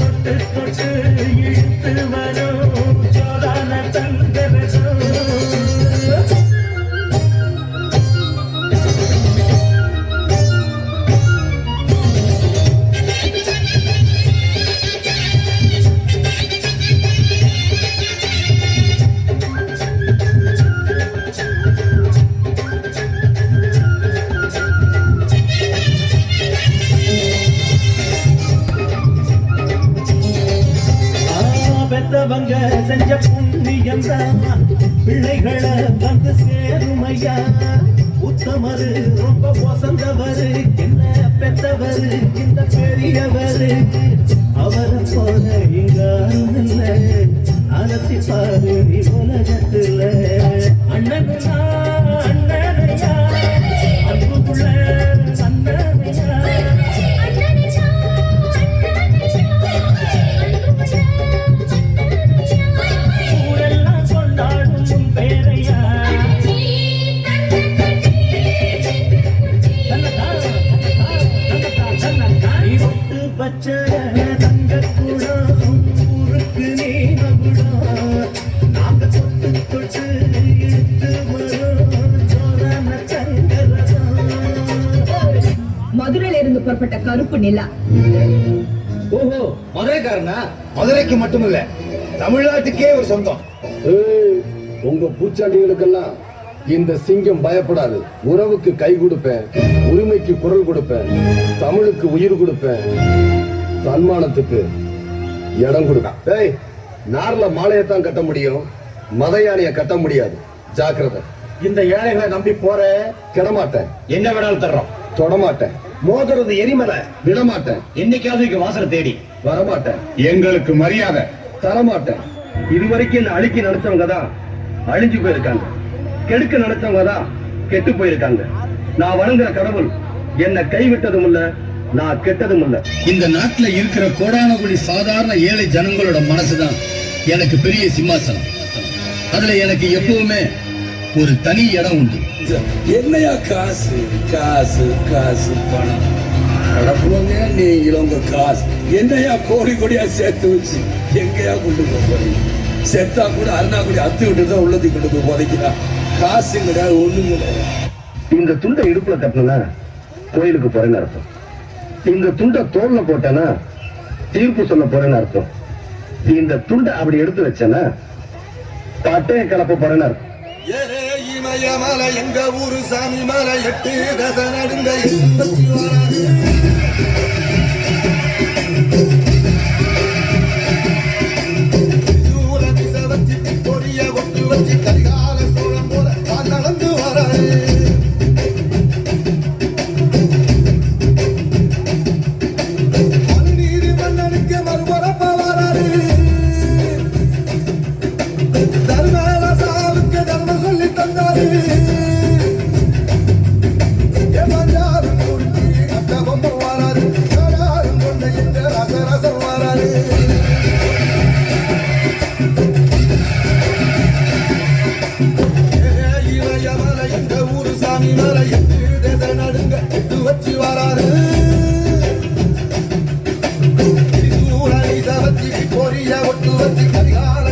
தொட்டு தொட்டு இழுத்து வரும் சோதான தங்கரசம் பெத்தவங்க செஞ்ச புண்ணியம் தான். பிள்ளைகளை வந்து சேருமையா? உத்தமரு ரொம்ப வசந்தவரு என்ன பெத்தவரு இந்த பெரியவரு? அவரை போல இங்காரும் இல்ல அலசி பாரு நீ உலகத்துல. அண்ணன் மதுரையில இருந்து புறப்பட்ட கருப்பு நிலா. ஓஹோ மதுரைக்காரனா? மதுரைக்கு மட்டுமில்ல தமிழ்நாட்டுக்கே ஒரு சொந்தம். ஏய், உங்க பூச்சாண்டிகளுக்கெல்லாம் இந்த சிங்கம் பயப்படாது. உறவுக்கு கை கொடுப்பேன் உரிமைக்கு குரல் கொடுப்பேன் தமிழுக்கு உயிர் கொடுப்பேன் தன்மானத்துக்கு இடம் கொடுப்பேன். ஏய் நார்ல மாலையத்தான் கட்ட முடியும் மத யானைய கட்ட முடியாது. ஜாக்கிரதை. இந்த ஏழைகளை நம்பி போற கிடமாட்டேன். என்ன வேணாலும் தர்றோம். தொடமாட்டேன். மோதுறது எரிமலை விடமாட்டேன். என்னைக்காவது இங்க வாசலை தேடி. வரமாட்டேன். எங்களுக்கு மரியாதை தரமாட்டேன். இதுவரைக்கும் என்ன அழிக்க நினைச்சவங்க தான் அழிஞ்சு போயிருக்காங்க. கெடுக்க நினைச்சவங்க தான் கெட்டு போயிருக்காங்க. நான் வணங்குற கடவுள் என்னை கைவிட்டதும் இல்ல நான் கெட்டதும் இல்ல. இந்த நாட்டுல இருக்கிற கோடான கோடி சாதாரண ஏழை ஜனங்களோட மனசுதான் எனக்கு பெரிய சிம்மாசனம். அதுல எனக்கு எப்பவுமே ஒரு தனி இடம் உண்டு. என்னையா காசு காசு காசு பணம்? கடப்புவங்க நீங்களும் உங்க காசு. என்னையா கோடி கோடியா சேர்த்து வச்சு எங்கயா கொண்டு போறீங்க? செத்தா கூட அருணா கூட அத்து விட்டு தான் உள்ளத்துக்கு கொண்டு போய் புதைக்கிறா. காசு கிடையாது ஒண்ணும் கிடையாது இந்த துண்டை இடுப்புல கட்டினா கோயிலுக்கு போறேன்னு அர்த்தம். இந்த துண்டை தோல்ல போட்டேன்னா தீர்ப்பு சொல்ல போறேன்னு அர்த்தம். இந்த துண்டை அப்படி எடுத்து வச்சேன்னா பட்டைய கலப்ப போறேன்னு அர்த்தம். மலை எங்க ஊரு சாமி மலை எட்டு கத நடுங்க எண்பத்தி ஓராது பொரிய ஒட்டு வச்சு கரிகால பொரிய ஒட்டு வச்சு கரிகால